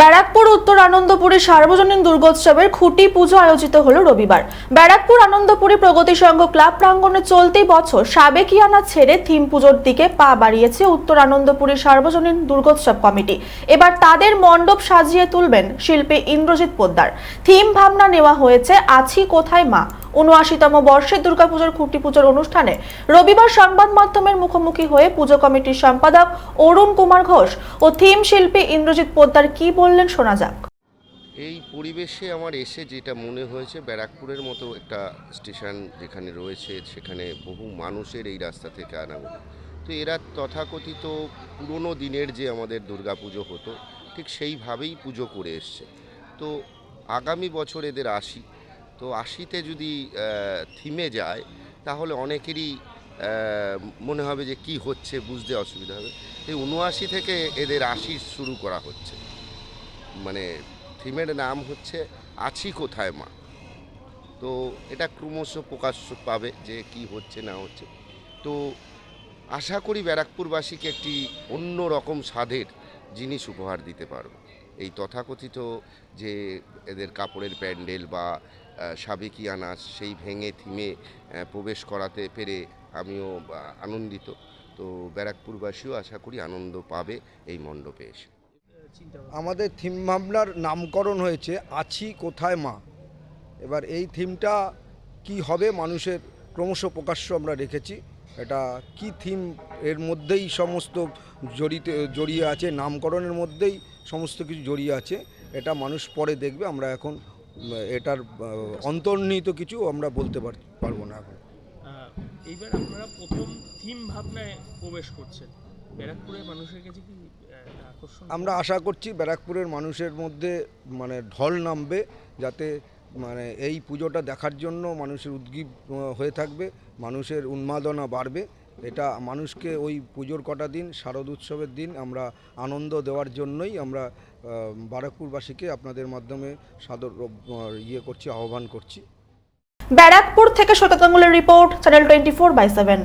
ব্যারাকপুর, উত্তর আনন্দপুরে সার্বজনীন দুর্গোৎসবের খুঁটি পুজো আয়োজিত হলো রবিবার। ব্যারাকপুর, আনন্দপুরে প্রগতি সংঘ ক্লাব প্রাঙ্গণে চলতি বছর সাবেকিয়ানা ছেড়ে থিম পুজোর দিকে পা বাড়িয়েছে উত্তর আনন্দপুরে সার্বজনীন দুর্গোৎসব কমিটি। এবার তাদের মণ্ডপ সাজিয়ে তুলবেন শিল্পী ইন্দ্রজিৎ পোদ্দার। থিম ভাবনা নেওয়া হয়েছে, আছি কোথায় মা? উনআশিতম বর্ষের দুর্গাপুজোর খুঁটি পুজোর অনুষ্ঠানে রবিবার সংবাদ মাধ্যমের মুখোমুখি হয়ে পুজো কমিটির সম্পাদক অরুণ কুমার ঘোষ ও থিম শিল্পী ইন্দ্রজিৎ পোদ্দার কি বললেন শোনা যাক। এই পরিবেশে আমার এসে যেটা মনে হয়েছে, ব্যারাকপুরের মতো একটা স্টেশন যেখানে রয়েছে, সেখানে বহু মানুষের এই রাস্তা থেকে আনাগোনা তো এরা তথাকথিত পুরনো দিনের যে আমাদের দুর্গাপুজো হতো, ঠিক সেইভাবেই পুজো করে এসছে। তো আগামী বছর এদের আশি তো আশিতে যদি থিমে যায়, তাহলে অনেকেরই মনে হবে যে কি হচ্ছে, বুঝতে অসুবিধা হবে। এই উনআশি থেকে এদের আশি শুরু করা হচ্ছে। মানে থিমের নাম হচ্ছে আছি কোথায় মা? তো এটা ক্রমশ প্রকাশ পাবে যে কি হচ্ছে, না হচ্ছে। তো আশা করি ব্যারাকপুরবাসীকে একটি অন্য রকম স্বাদের জিনিস উপহার দিতে পারব। এই তথাকথিত যে এদের কাপড়ের প্যান্ডেল বা আহ, সাবেকি আনাজ সেই ভেঙে থিমে প্রবেশ করাতে পেরে আমিও আনন্দিত। তো ব্যারাকপুরবাসীও আশা করি আনন্দ পাবে এই মণ্ডপে এসে। আমাদের থিম ভাবনার নামকরণ হয়েছে আছি কোথায় মা? এবার এই থিমটা কি হবে মানুষের ক্রমশ প্রকাশ্য আমরা রেখেছি। এটা কি থিম এর মধ্যেই সমস্ত জড়িত জড়িয়ে আছে নামকরণের মধ্যেই সমস্ত কিছু জড়িয়ে আছে। এটা মানুষ পরে দেখবে আমরা এখন এটার অন্তর্নিহিত কিছু আমরা বলতে পার- পারব না এখন। এইবার আপনারা প্রথম থিম ভাবনায় প্রবেশ করছেন। ব্যারাকপুরের মানুষের কাছে কি আমরা আশা করছি ব্যারাকপুরের মানুষের মধ্যে মানে ঢল নামবে যাতে মানে এই পুজোটা দেখার জন্য মানুষের উদ্গীব হয়ে থাকবে, মানুষের উন্মাদনা বাড়বে। এটা মানুষকে ওই পুজোর কটা দিন, শারদ উৎসবের দিন আমরা আনন্দ দেওয়ার জন্যই আমরা বারাকপুরবাসীকে আপনাদের মাধ্যমে সাদর ইয়ে করছি, আহ্বান করছি। ব্যারাকপুর থেকে গাঙ্গুলের report channel twenty four by seven